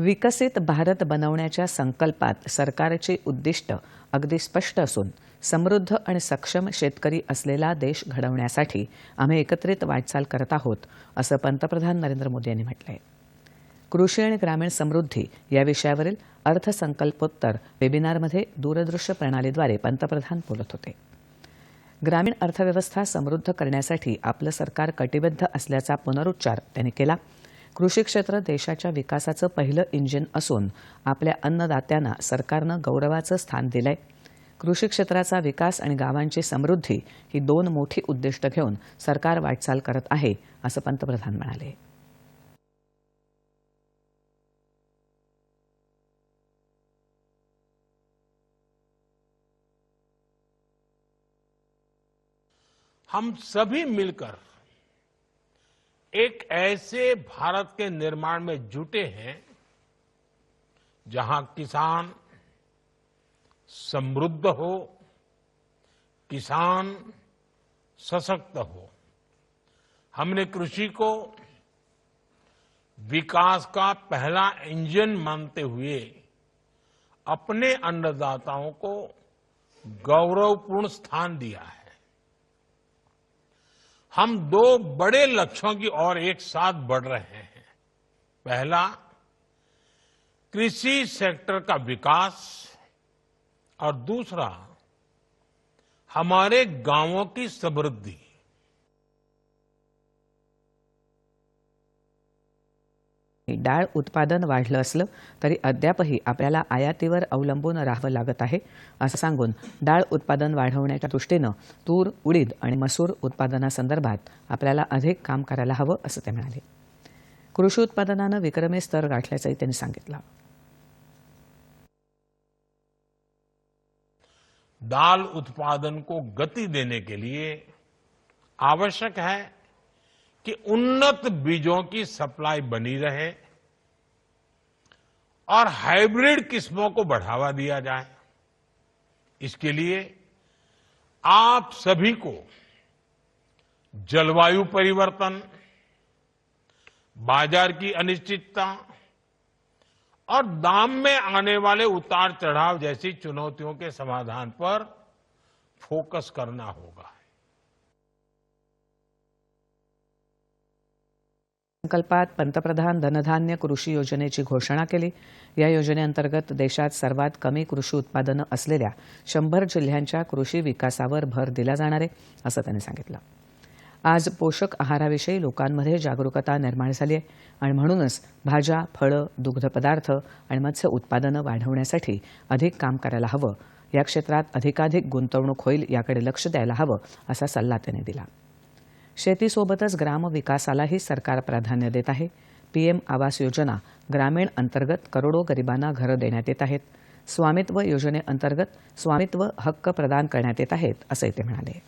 विकसित भारत बनवण्याच्या संकल्पात सरकारची उद्दिष्ट अगदी स्पष्ट असून समृद्ध आणि सक्षम शेतकरी असलेला देश घडवण्यासाठी आम्ही एकत्रित वाटचाल करत आहोत असं पंतप्रधान नरेंद्र मोदी यांनी म्हटलं आहे कृषी आणि ग्रामीण समृद्धी या विषयावरील अर्थसंकल्पोत्तर वेबिनारमध्ये दूरदृश्य प्रणालीद्वारे पंतप्रधान बोलत होते. ग्रामीण अर्थव्यवस्था समृद्ध करण्यासाठी आपलं सरकार कटिबद्ध असल्याचा पुनरुच्चार त्यांनी केला. कृषी क्षेत्र देशाच्या विकासाचं पहिलं इंजिन असून आपल्या अन्नदात्यांना सरकारनं गौरवाचं स्थान दिलंय. कृषी क्षेत्राचा विकास आणि गावांची समृद्धी ही दोन मोठी उद्दिष्ट घेऊन सरकार वाटचाल करत आहे असं पंतप्रधान म्हणाले. हम सभी मिलकर एक ऐसे भारत के निर्माण में जुटे हैं जहाँ किसान समृद्ध हो, किसान सशक्त हो। हमने कृषि को विकास का पहला इंजन मानते हुए अपने अन्नदाताओं को गौरवपूर्ण स्थान दिया है। हम दो बड़े लक्ष्यों की ओर एक साथ बढ़ रहे हैं। पहला, कृषि सेक्टर का विकास, और दूसरा, हमारे गाँवों की समृद्धि। डाळ उत्पादन वाढलं असलं तरी अद्यापही आपल्याला आयातीवर अवलंबून राहावं लागत आहे असं सांगून डाळ उत्पादन वाढवण्याच्या दृष्टीनं तूर उडीद आणि मसूर उत्पादनासंदर्भात आपल्याला अधिक काम करायला हवं असं ते म्हणाले. कृषी उत्पादनानं विक्रमी स्तर गाठल्याचंही त्यांनी सांगितलं. दाल उत्पादन को गति देने के लिए आवश्यक है कि उन्नत बीजों की सप्लाई बनी रहे और हाइब्रिड किस्मों को बढ़ावा दिया जाए। इसके लिए आप सभी को जलवायु परिवर्तन, बाज़ार की अनिश्चितता और दाम में आने वाले उतार चढ़ाव जैसी चुनौतियों के समाधान पर फोकस करना होगा। अर्थसंकल्पात पंतप्रधान धनधान्य कृषी योजनेची घोषणा केली. या योजनेअंतर्गत देशात सर्वात कमी कृषी उत्पादनं असलेल्या शंभर जिल्ह्यांच्या कृषी विकासावर भर दिला जाणार आहे असं त्यांनी सांगितलं. आज पोषक आहाराविषयी लोकांमध्ये जागरूकता निर्माण झाली आहे आणि म्हणूनच भाज्या फळं दुग्धपदार्थ आणि मत्स्य उत्पादनं वाढवण्यासाठी अधिक काम करायला हवं. या क्षेत्रात अधिकाधिक गुंतवणूक होईल याकडे लक्ष द्यायला हवं असा सल्ला त्यांनी दिला. शेतीसोबतच ग्रामविकासालाही सरकार प्राधान्य देत आहे. पीएम आवास योजना ग्रामीण अंतर्गत करोडो गरिबांना घरं देण्यात येत आहेत. स्वामित्व योजनेअंतर्गत स्वामित्व हक्क प्रदान करण्यात येत आहेत असंही ते म्हणाले.